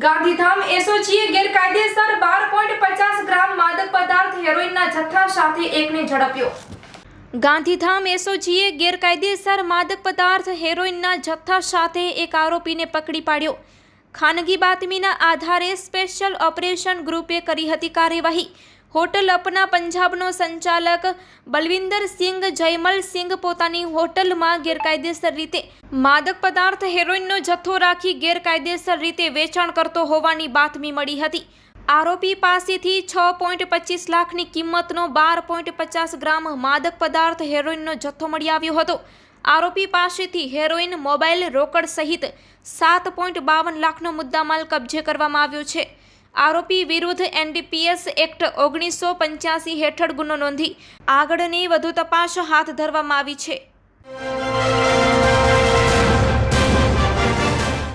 ગાંધીધામ એસઓજીએ ગેરકાયદેસર બાર પોઈન્ટ પચાસ ગ્રામ માદક પદાર્થ હેરોઇનના જથ્થા સાથે એકને ઝડપ્યો. ગાંધીધામ એસઓજીએ ગેરકાયદેસર માદક પદાર્થ હેરોઇનના જથ્થા સાથે એક આરોપીને પકડી પાડ્યો. ખાનગી બાતમીના આધારે સ્પેશિયલ ઓપરેશન ગ્રુપે કરી હતી કાર્યવાહી. હોટલ અપના પંજાબનો સંચાલક બલવિંદર સિંઘ જયમલ સિંઘ પોતાની હોટલમાં ગેરકાયદેસર રીતે માદક પદાર્થ હેરોઇનનો જથ્થો રાખી ગેરકાયદેસર રીતે વેચાણ કરતો હોવાની બાતમી મળી હતી. આરોપી પાસેથી છ પોઈન્ટ પચીસ લાખની કિંમતનો બાર પોઈન્ટ પચાસ ગ્રામ માદક પદાર્થ હેરોઇનનો જથ્થો મળી આવ્યો હતો. આરોપી પાસેથી હેરોઇન મોબાઈલ રોકડ સહિત સાત પોઈન્ટ બાવન લાખનો મુદ્દામાલ કબજે કરવામાં આવ્યો છે. આરોપી વિરુદ્ધ એનડીપીએસ એક્ટ ઓગણીસો પંચ્યાસી હેઠળ ગુનો નોંધી આગળની વધુ તપાસ હાથ ધરવામાં આવી છે.